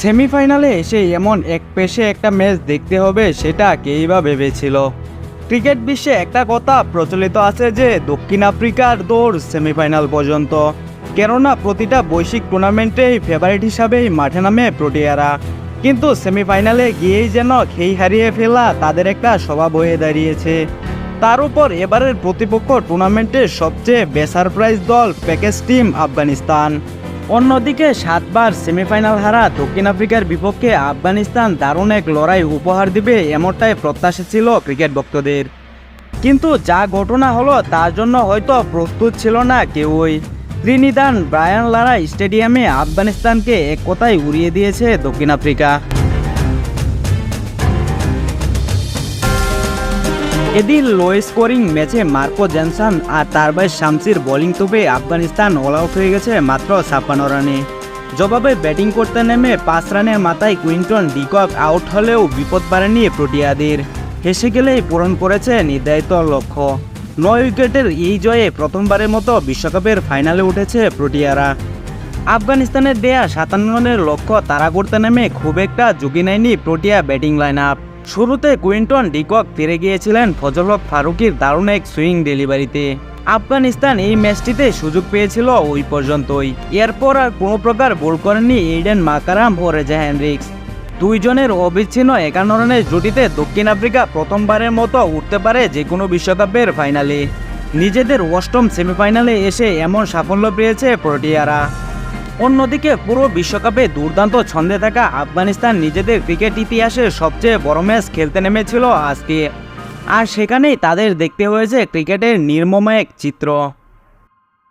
সেমিফাইনালে এসে এমন এক পেশে একটা ম্যাচ দেখতে হবে সেটা কেই বা ভেবেছিল। ক্রিকেট বিশ্বে একটা কথা প্রচলিত আছে যে, দক্ষিণ আফ্রিকার দৌড় সেমিফাইনাল পর্যন্ত। কেননা প্রতিটা বৈশ্বিক টুর্নামেন্টেই ফেভারিট হিসাবেই মাঠে নামে প্রোটিয়ারা। কিন্তু সেমিফাইনালে গিয়েই যেন খেই হারিয়ে ফেলা তাদের একটা স্বভাব হয়ে দাঁড়িয়েছে। তার উপর এবারের প্রতিপক্ষ টুর্নামেন্টের সবচেয়ে বেসারপ্রাইজ দল প্যাকেজ টিম আফগানিস্তান। অন্যদিকে, সাতবার সেমিফাইনাল হারা দক্ষিণ আফ্রিকার বিপক্ষে আফগানিস্তান দারুণ এক লড়াই উপহার দিবে এমনটাই প্রত্যাশা ছিল ক্রিকেট ভক্তদের। কিন্তু যা ঘটনা হলো, তার জন্য হয়তো প্রস্তুত ছিল না কেউই। ত্রিনিদান ব্রায়ান লারা স্টেডিয়ামে আফগানিস্তানকে এক কথায় উড়িয়ে দিয়েছে দক্ষিণ আফ্রিকা। এদিন লো স্কোরিং ম্যাচে মার্কো জেনসন আর তার ভাই শামসির বোলিং তোপে আফগানিস্তান অল আউট হয়ে গেছে মাত্র ছাপ্পান্ন রানে। জবাবে ব্যাটিং করতে নেমে পাঁচ রানের মাথায় কুইন্টন ডিকক আউট হলেও বিপদ পারেনি প্রোটিয়াদের। হেসে গেলেই পূরণ করেছে নির্ধারিত লক্ষ্য। নয় উইকেটের এই জয়ে প্রথমবারের মতো বিশ্বকাপের ফাইনালে উঠেছে প্রোটিয়ারা। আফগানিস্তানের দেয়া সাতান্ন রানের লক্ষ্য তারা করতে নেমে খুব একটা ঝুঁকি নেয়নি প্রোটিয়া ব্যাটিং লাইন আপ শুরুতে কুইন্টন ডিকক ফিরে গিয়েছিলেন ফজল হক ফারুকির দারুণ এক সুইং ডেলিভারিতে। আফগানিস্তান এই ম্যাচটিতে সুযোগ পেয়েছিল ওই পর্যন্তই। এরপর আর কোনো প্রকার গোল করেননি এইডেন মাকারাম ও রেজা হ্যান্ড্রিক্স দুইজনের অবিচ্ছিন্ন একান্ন রানের জুটিতে দক্ষিণ আফ্রিকা প্রথমবারের মতো উঠতে পারে যে কোনো বিশ্বকাপের ফাইনালে। নিজেদের অষ্টম সেমিফাইনালে এসে এমন সাফল্য পেয়েছে প্রোটিয়ারা। অন্যদিকে পুরো বিশ্বকাপে দুর্দান্ত ছন্দে থাকা আফগানিস্তান নিজেদের ক্রিকেট ইতিহাসের সবচেয়ে বড় ম্যাচ খেলতে নেমেছিল আজকে। আর সেখানেই তাদের দেখতে হয়েছে ক্রিকেটের নির্মম এক চিত্র।